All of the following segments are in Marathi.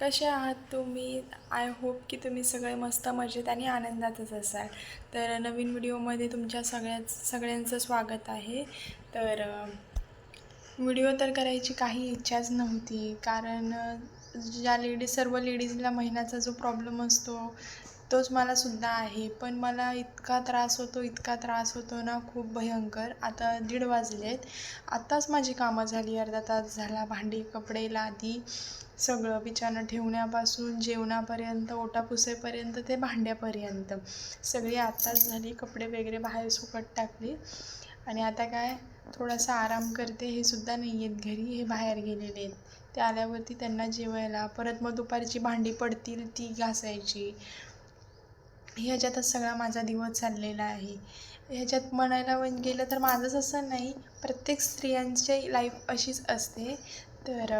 कसे आहात तुम्ही? आय होप की तुम्ही सगळे मस्त मजेत आणि आनंदातच असाल. तर नवीन व्हिडिओमध्ये तुमच्या सगळ्याच सगळ्यांचं स्वागत आहे. तर व्हिडिओ तर करायची काही इच्छाच नव्हती. कारण ज्या लेडीज सर्व लेडीजला महिन्याचा जो प्रॉब्लेम असतो तोच मला सुद्धा आहे. पण मला इतका त्रास होतो इतका त्रास होतो ना खूप भयंकर. आता दीड वाजले आहेत आत्ताच माझी कामं झाली अर्धा तास झाला भांडी कपडे लादी. सगळं बिछाना ठेवण्यापासून जेवणापर्यंत ओटा पुसेपर्यंत ते भांड्यापर्यंत. सगळी आत्ताच झाली कपडे वगैरे बाहेर सुकत टाकली. आणि आता काय थोडासा आराम करते हे सुद्धा नाही आहेत घरी हे बाहेर गेलेले आहेत. ते आल्यावरती त्यांना जेवायला परत मग दुपारची भांडी पडतील ती घासायची. ह्याच्यातच सगळा माझा दिवस चाललेला आहे. ह्याच्यात म्हणायला गेलं तर माझंच असं नाही प्रत्येक स्त्रियांची लाईफ अशीच असते. तर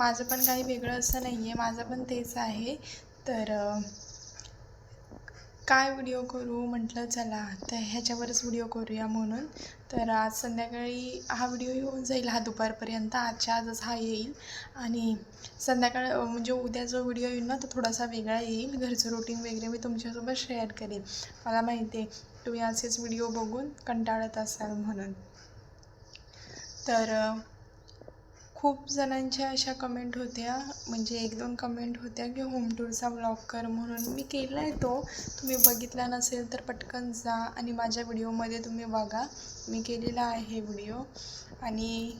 माझं पण काही वेगळं असं नाही आहे. माझं पण तेच आहे. तर काय व्हिडिओ करू म्हटलं चला तर ह्याच्यावरच व्हिडिओ करूया म्हणून. तर आज संध्याकाळी हा व्हिडिओ येऊन जाईल हा दुपारपर्यंत आजच्या आजच हा येईल. आणि संध्याकाळ म्हणजे उद्या जो व्हिडिओ येईल ना तो थोडासा वेगळा येईल. घरचं रुटीन वगैरे मी तुमच्यासोबत शेअर करेन. मला माहिती आहे तुम्ही असेच व्हिडिओ बघून कंटाळत असाल म्हणून. तर खूप जणांच्या अशा कमेंट होत्या. म्हणजे एक दोन कमेंट होत्या की होम टूरचा व्लॉग कर म्हणून. मी केला आहे तो. तुम्ही बघितला नसेल तर पटकन जा आणि माझ्या व्हिडिओमध्ये तुम्ही बघा. मी केलेला आहे व्हिडिओ आणि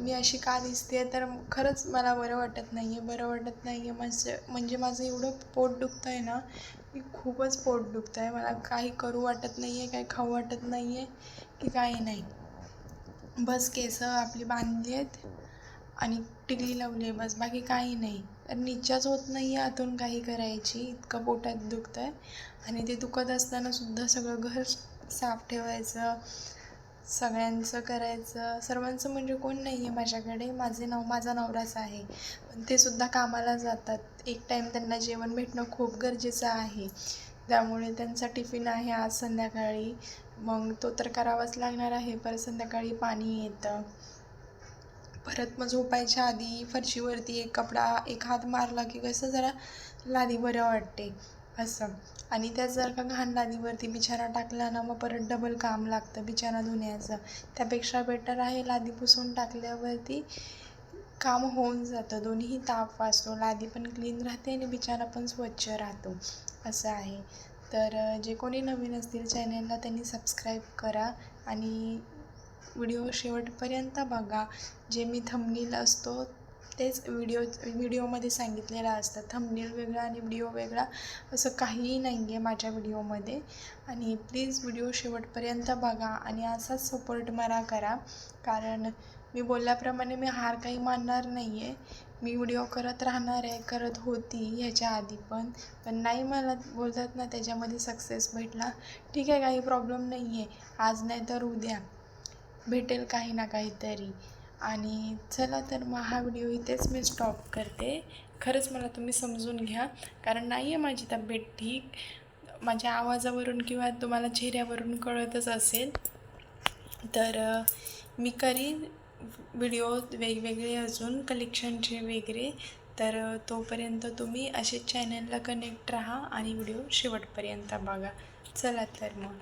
मी अशी का दिसते तर खरंच मला बरं वाटत नाही आहे बरं वाटत नाही आहे माझं. म्हणजे माझं एवढं पोट दुखतं आहे ना की खूपच पोट दुखतं आहे मला काही करू वाटत नाही आहे काही खाऊ वाटत नाही आहे की काही नाही. बस केस आपली बांधली आहेत. आणि टिकली लावली आहे बस. बाकी काही नाही. कारण इच्छाच होत नाही आहे आतून काही करायची. इतकं पोटात दुखतं आहे आणि ते दुखत असतानासुद्धा सगळं घर साफ ठेवायचं सगळ्यांचं करायचं. सर्वांचं म्हणजे कोण नाही आहे माझ्याकडे. माझे नव माझा नवराच आहे. पण ते सुद्धा कामाला जातात. एक टाईम त्यांना जेवण भेटणं खूप गरजेचं आहे. त्यामुळे त्यांचा टिफिन आहे आज संध्याकाळी. मग तो तर करावाच लागणार आहे. परत संध्याकाळी पाणी येतं. परत मग झोपायच्या आधी फरशीवरती एक कपडा एक हात मारला की कसं जरा लादी बरं वाटते असं. आणि त्यात जर का घाण लादीवरती बिछाना टाकला ना मग परत डबल काम लागतं बिछाना धुण्याचं. त्यापेक्षा बेटर आहे लादी पुसून टाकल्यावरती काम होऊन जातं. दोन्हीही ताप वाचतो. लादी पण क्लीन राहते आणि बिछाना पण स्वच्छ राहतो असं आहे. तर जे कोणी नवीन असतील चॅनलला त्यांनी सबस्क्राईब करा आणि व्हिडिओ शेवटपर्यंत बघा. जे मी थंबनेल असतो तेच व्हिडिओ व्हिडिओमध्ये सांगितलेलं असतं. थंबनेल वेगळा आणि व्हिडिओ वेगळा असं काहीही नाही आहे माझ्या व्हिडिओमध्ये. आणि प्लीज व्हिडिओ शेवटपर्यंत बघा आणि असाच सपोर्ट मला करा. कारण मी बोलल्याप्रमाणे मी हार काही मानणार नाही आहे मी व्हिडिओ करत राहणार आहे करत होती ह्याच्या आधी पण. पण नाही मला बोलतात ना त्याच्यामध्ये सक्सेस भेटला. ठीक आहे काही प्रॉब्लेम नाही आहे आज नाही तर उद्या. भेटेल काही ना काहीतरी. आणि चला तर मग हा व्हिडिओ इथेच मी स्टॉप करते. खरंच मला तुम्ही समजून घ्या. कारण नाही आहे माझी तब्येत ठीक. माझ्या आवाजावरून किंवा तुम्हाला चेहऱ्यावरून कळतच असेल. तर मी करीन व्हिडिओ वेगवेगळे अजून कलेक्शनचे वगैरे. तर तोपर्यंत तुम्ही असे चॅनलला कनेक्ट राहा आणि व्हिडिओ शेवटपर्यंत बघा. चला तर मग.